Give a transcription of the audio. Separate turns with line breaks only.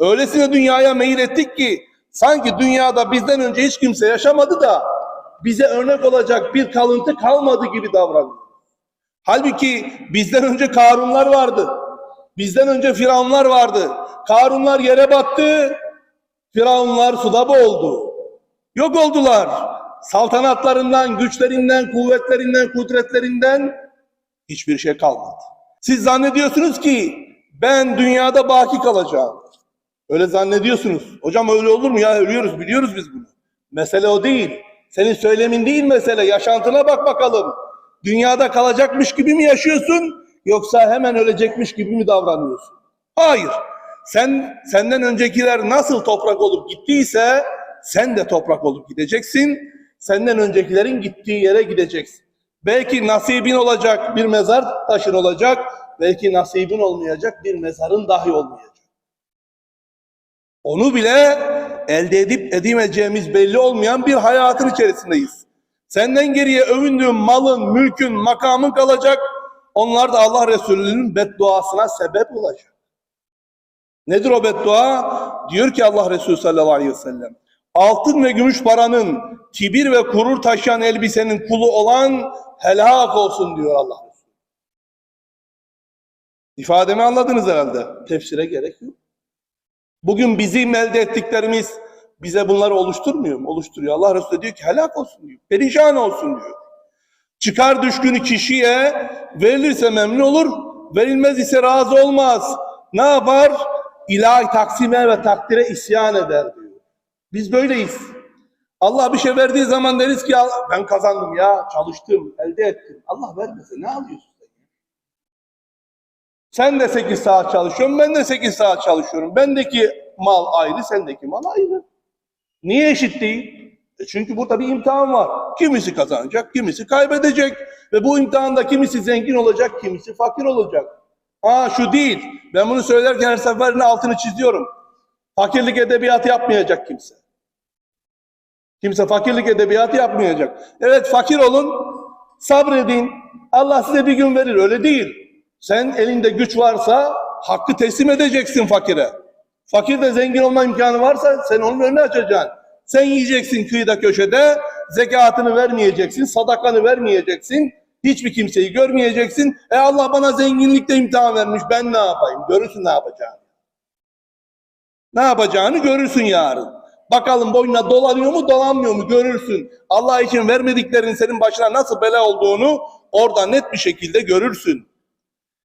Öylesine dünyaya meyil ettik ki sanki dünyada bizden önce hiç kimse yaşamadı da bize örnek olacak bir kalıntı kalmadı gibi davranıyor. Halbuki bizden önce Karunlar vardı. Bizden önce Firavunlar vardı. Karunlar yere battı. Firavunlar suda boğuldu. Yok oldular. Saltanatlarından, güçlerinden, kuvvetlerinden, kudretlerinden hiçbir şey kalmadı. Siz zannediyorsunuz ki ben dünyada baki kalacağım. Öyle zannediyorsunuz. Hocam öyle olur mu ya? Ölüyoruz, biliyoruz biz bunu. Mesele o değil. Senin söylemin değil mesele. Yaşantına bak bakalım. Dünyada kalacakmış gibi mi yaşıyorsun? Yoksa hemen ölecekmiş gibi mi davranıyorsun? Hayır. Sen senden öncekiler nasıl toprak olup gittiyse sen de toprak olup gideceksin. Senden öncekilerin gittiği yere gideceksin. Belki nasibin olacak bir mezar taşın olacak. Belki nasibin olmayacak bir mezarın dahi olmayacak. Onu bile elde edip edemeyeceğimiz belli olmayan bir hayatın içerisindeyiz. Senden geriye övündüğün malın, mülkün, makamın kalacak. Onlar da Allah Resulü'nün bedduasına sebep olacak. Nedir o beddua? Diyor ki Allah Resulü sallallahu aleyhi ve sellem. Altın ve gümüş paranın, kibir ve kurur taşıyan elbisenin kulu olan helak olsun diyor Allah Resulü. İfademi anladınız herhalde. Tefsire gerek yok. Bugün bizim elde ettiklerimiz bize bunları oluşturmuyor mu? Oluşturuyor. Allah Resulü diyor ki helak olsun diyor. Perişan olsun diyor. Çıkar düşkünü kişiye verilirse memnun olur, verilmez ise razı olmaz. Ne yapar? İlahi taksime ve takdire isyan eder diyor. Biz böyleyiz. Allah bir şey verdiği zaman deriz ki ben kazandım ya, çalıştım, elde ettim. Allah vermese ne alıyorsun? Sen de 8 saat çalışıyorsun, ben de 8 saat çalışıyorum. Bendeki mal ayrı, sendeki mal ayrı. Niye eşit değil? E çünkü burada bir imtihan var. Kimisi kazanacak, kimisi kaybedecek. Ve bu imtihanda kimisi zengin olacak, kimisi fakir olacak. Ha şu değil. Ben bunu söylerken her seferinde altını çiziyorum. Fakirlik edebiyatı yapmayacak kimse. Kimse fakirlik edebiyatı yapmayacak. Evet fakir olun, sabredin. Allah size bir gün verir. Öyle değil. Sen elinde güç varsa hakkı teslim edeceksin fakire. Fakir de zengin olma imkanı varsa sen onun önünü açacaksın. Sen yiyeceksin kıyıda köşede, zekatını vermeyeceksin, sadakanı vermeyeceksin, hiçbir kimseyi görmeyeceksin. E Allah bana zenginlikte imtihan vermiş, ben ne yapayım? Görürsün ne yapacağını. Ne yapacağını görürsün yarın. Bakalım boynuna dolanıyor mu, dolanmıyor mu görürsün. Allah için vermediklerin senin başına nasıl bela olduğunu orada net bir şekilde görürsün.